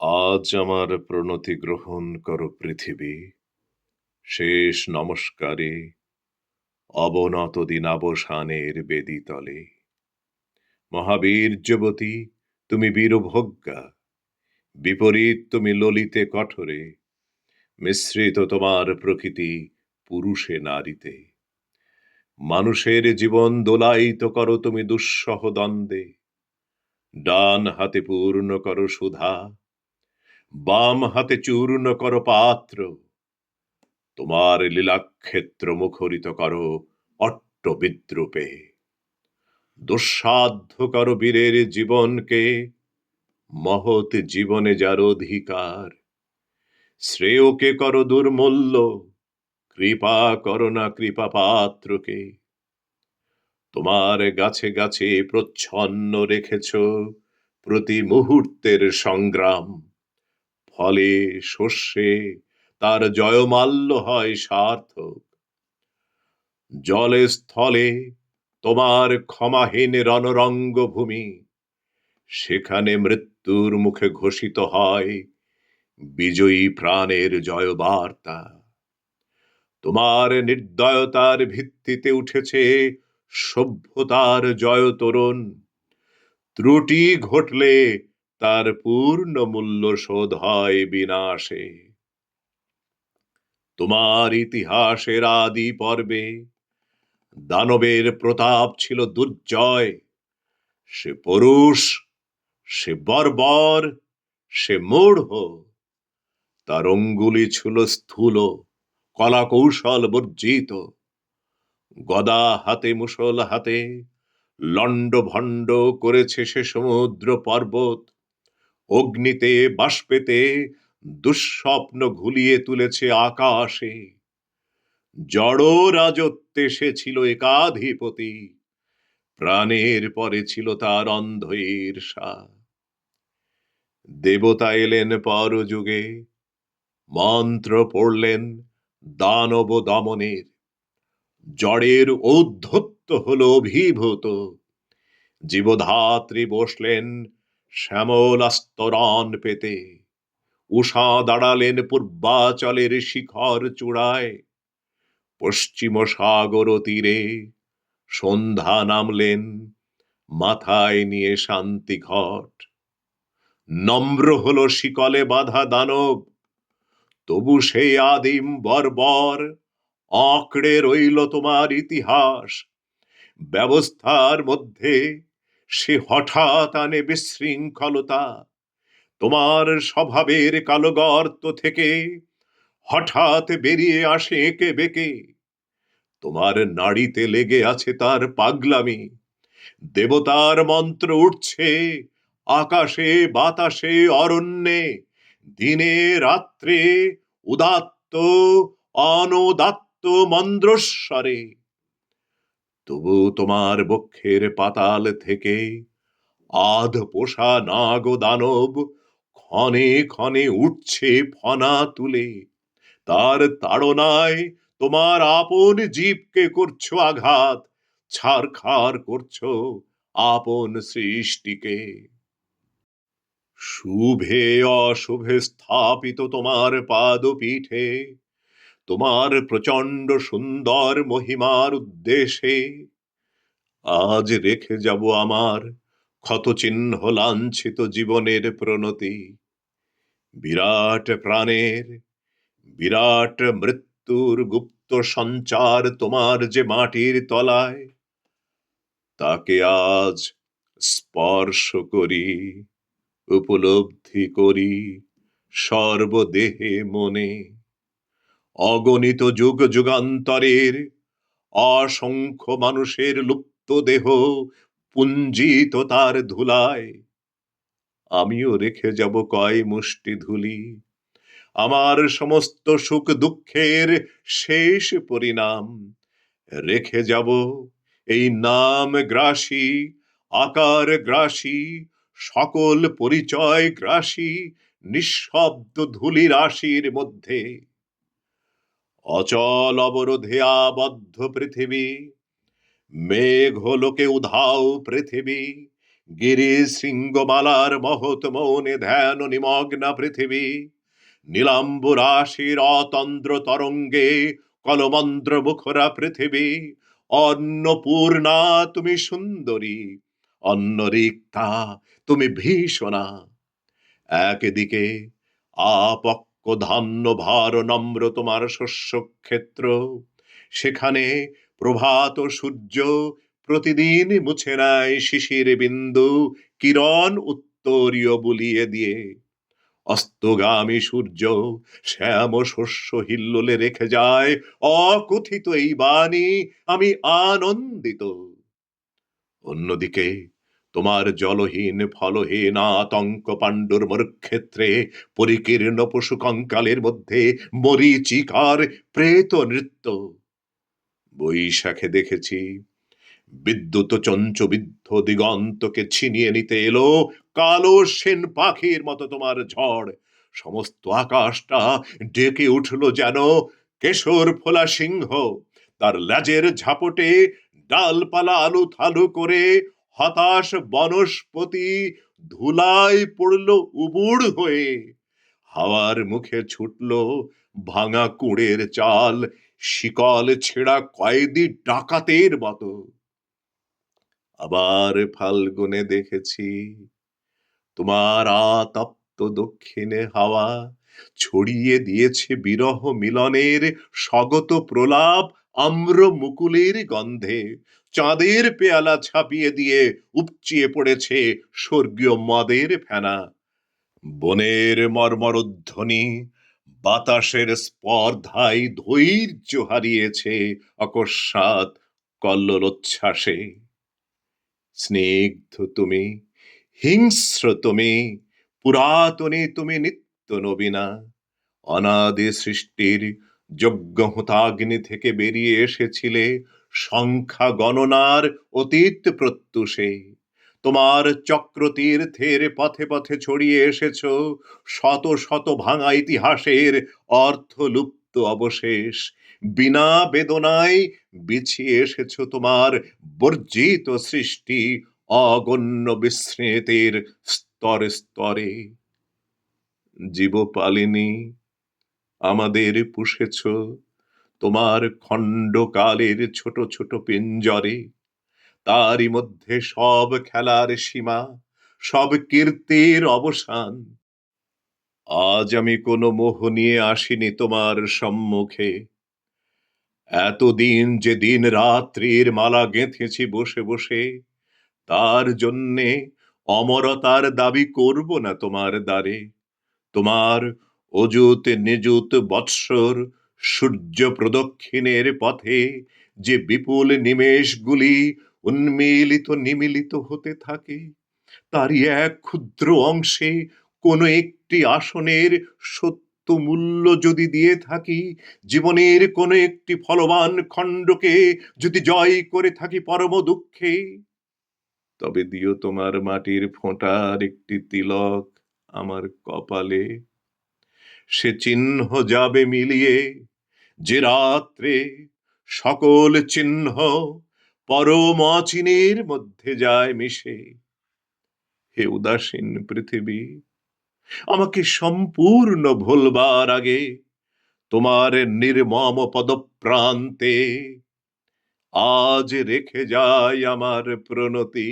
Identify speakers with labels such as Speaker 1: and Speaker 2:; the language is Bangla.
Speaker 1: আজ আমার প্রণতি গ্রহণ করো পৃথিবী। শেষ নমস্কারে অবনত দিনাবসানের বেদিতলে। মহাবীর্যবতী তুমি বীরভোগ্যা। বিপরীত তুমি ললিতে কঠোরে। মিশ্রিত তোমার প্রকৃতি পুরুষে নারীতে। মানুষের জীবন দোলায়িত করো তুমি দুঃসহ দ্বন্দ্বে। ডান হাতে পূর্ণ করো সুধা। বাম হাতে চূর্ণ করো পাত্র। তোমার লীলাক্ষেত্র মুখরিত করো অট্ট বিদ্রুপে। দুঃসাধ্য করো বীরের জীবনকে, মহৎ জীবনে যার অধিকার। শ্রেয়কে করো দুর্মূল্য, কৃপা করো না কৃপা পাত্রকে। তোমার গাছে গাছে প্রচ্ছন্ন রেখেছ প্রতি মুহূর্তের সংগ্রাম। ফলে শস্যে তার জয়মাল্য হয় সার্থক। জলে স্থলে তোমার ক্ষমাহীন রণরঙ্গ ভূমি সেখানে মৃত্যুর মুখে ঘোষিত হয় বিজয়ী প্রাণের জয়বার্তা। তোমার নির্দয়তার ভিত্তিতে উঠেছে সভ্যতার জয়তরণ। ত্রুটি ঘটলে তার পূর্ণ মূল্য শোধ হয় বিনাশে। তোমার ইতিহাসের আদি পর্বে দানবের প্রতাপ ছিল দুর্জয়। সে পুরুষ, সে বর্বর, সে মূঢ়। তার অঙ্গুলি ছিল স্থূল কলা কৌশল বর্জিত। গদা হাতে মুসল হাতে লণ্ড ভণ্ড করেছে সে সমুদ্র পর্বত। অগ্নিতে, বাষ্পেতে, দুঃস্বপ্ন ঘুলিয়ে তুলেছে আকাশে। জড় রাজত্বে সে ছিল একাধিপতি, প্রাণের পরে ছিল তার অন্ধ ঈর্ষা দেবতা এলেন পরযুগে, মন্ত্র পড়লেন দানব দমনের। জড়ের ঔদ্ধত্য হল অভিভূত। জীবধাত্রী বসলেন শ্যামল আস্তরণ পেতে। উষা দাঁড়ালেন পূর্বাচলের শিখর চূড়ায়। পশ্চিম সাগর তীরে সন্ধ্যা নামলেন মাথায় নিয়ে শান্তি ঘট। নম্র হল শিকলে বাধা দানব। তবু সেই আদিম বর্বর, আঁকড়ে রইল তোমার ইতিহাস। ব্যবস্থার মধ্যে সে হঠাৎ আনে বিশৃঙ্খলতা। তোমার স্বভাবের কালো গর্ত থেকে হঠাৎ বেরিয়ে আসে একে বেঁকে। তোমার নাড়িতে লেগে আছে তার পাগলামি। দেবতার মন্ত্র উঠছে, আকাশে, বাতাসে, অরণ্যে, দিনে, রাত্রে, উদাত্ত, অনুদাত্ত মন্দ্রস্বরে তবু তোমার বক্ষের পাতাল থেকে আধ পোষা নাগ দানব ক্ষণে ক্ষণে উঠছে ফনা তুলে। তার তাড়নায় তোমার আপন জীবকে করছ আঘাত ছারখার করছ আপন সৃষ্টিকে। শুভে অশুভে স্থাপিত তোমার পাদপীঠে তোমার প্রচণ্ড সুন্দর মহিমার উদ্দেশ্যে আজ রেখে যাব আমার ক্ষতচিহ্ন লাঞ্ছিত জীবনের প্রণতি। বিরাট প্রাণের, বিরাট মৃত্যুর গুপ্ত সঞ্চার তোমার যে মাটির তলায়, তাকে আজ স্পর্শ করি, উপলব্ধি করি সর্বদেহে মনে। অগণিত যুগ যুগান্তরের অসংখ্য মানুষের লুপ্ত দেহ পুঞ্জিত তার ধুলায়। আমিও রেখে যাব কয় মুষ্টি ধুলি। আমার সমস্ত সুখ দুঃখের শেষ পরিণাম। রেখে যাব এই নাম গ্রাসী, আকার গ্রাসী, সকল পরিচয় গ্রাসী, নিঃশব্দ ধুলি রাশির মধ্যে। অচল অবরোধে আবদ্ধ পৃথিবী মেঘ লোকে উধাও পৃথিবী গিরি শৃঙ্গমালার মহৎ মৌনে ধ্যান নিমগ্না পৃথিবী, নীলাম্বু রাশির অতন্দ্র তরঙ্গে কলমন্দ্র মুখরা পৃথিবী, অন্নপূর্ণা তুমি সুন্দরী, অন্নরিক্তা তুমি ভীষণা। একদিকে আপক্ক ধান্য ভার নম্র তোমার শস্য ক্ষেত্র সেখানে প্রভাত সূর্য প্রতিদিন মুছে নেয় শিশির বিন্দু কিরণ উত্তরীয় বুলিয়ে দিয়ে। অস্তগামী সূর্য শ্যাম শস্য হিল্লোলে রেখে যায়, অকথিত এই বাণী আমি আনন্দিত। অন্যদিকে তোমার জলহীন ফলহীন আতঙ্ক পাণ্ডুর মরুক্ষেত্রে, পরিকীর্ণ পশু কঙ্কালের মধ্যে মরিচিকার প্রেত নৃত্য। বৈশাখে দেখেছি, বিদ্যুৎ চঞ্চবিদ্ধ দিগন্তকে ছিনিয়ে নিতে এলো কালো সেন পাখির মতো তোমার ঝড়। সমস্ত আকাশটা ডেকে উঠল যেন কেশর ফোলা সিংহ। তার ল্যাজের ঝাপটে ডালপালা আলু থালু করে হতাশ বনস্পতি ধুলায় পড়ল উবুড় হয়ে। হাওয়ার মুখে ছুটল ভাঙা কুড়ের চাল, শিকল ছেঁড়া কয়েদি ডাকাতের মতো। আবার ফাল্গুনে দেখেছি তোমার আতপ্ত দক্ষিণে হাওয়া ছড়িয়ে দিয়েছে বিরহ মিলনের স্বগত প্রলাপ আম্র মুকুলের গন্ধে চাঁদের পেয়ালা ছাপিয়ে দিয়ে উপচিয়ে পড়েছে স্বর্গীয় মদের ফেনা। বনের মর্মরধ্বনি বাতাসের স্পর্ধায় ধৈর্য হারিয়েছে অকস্মাৎ কল্লোচ্ছ্বাসে স্নিগ্ধ তুমি, হিংস্র তুমি, পুরাতনে তুমি নিত্য নবীনা। অনাদি সৃষ্টির যজ্ঞ হুতাগ্নি থেকে বেরিয়ে এসেছিলে সংখ্যা গণনার অতীত প্রত্যুষে। তোমার চক্র তীর্থের পথে পথে ছড়িয়ে এসেছ শত শত ভাঙা ইতিহাসের অর্থ লুপ্ত অবশেষ। বিনা বেদনায় বিছিয়ে এসেছ তোমার বর্জিত সৃষ্টি অগণ্য বিস্মৃতির স্তরে স্তরে। জীবপালিনী আমাদের পুষেছ। তোমার খণ্ডকালের ছোট ছোট পিঞ্জরে, তারই মধ্যে সব খেলার সীমা, সব কীর্তির অবসান। আজ আমি কোনো মোহ নিয়ে আসিনি তোমার সম্মুখে। এতদিন যে দিন রাত্রির মালা গেঁথেছি বসে বসে, তার জন্যে অমরতার দাবি করব না তোমার দ্বারে। তোমার অযুত নিযুত বৎসর সূর্য প্রদক্ষিণের পথে যে বিপুল নিমেষগুলি উন্মিলিত নিমিলিত হতে থাকে, তারই এক ক্ষুদ্র অংশে কোনো একটি আসনের সত্য মূল্য যদি দিয়ে থাকি, জীবনের কোনো একটি ফলবান খণ্ডকে যদি জয় করে থাকি পরম দুঃখে, তবে দিও তোমার মাটির ফোঁটার একটি তিলক আমার কপালে। সে চিহ্ন যাবে মিলিয়ে। যে রাত্রে সকল চিহ্ন পরম অচিনের মধ্যে যায় মিশে। হে উদাসীন পৃথিবী, আমাকে সম্পূর্ণ ভুলবার আগে তোমার নির্মম পদপ্রান্তে আজ রেখে যায় আমার প্রণতি।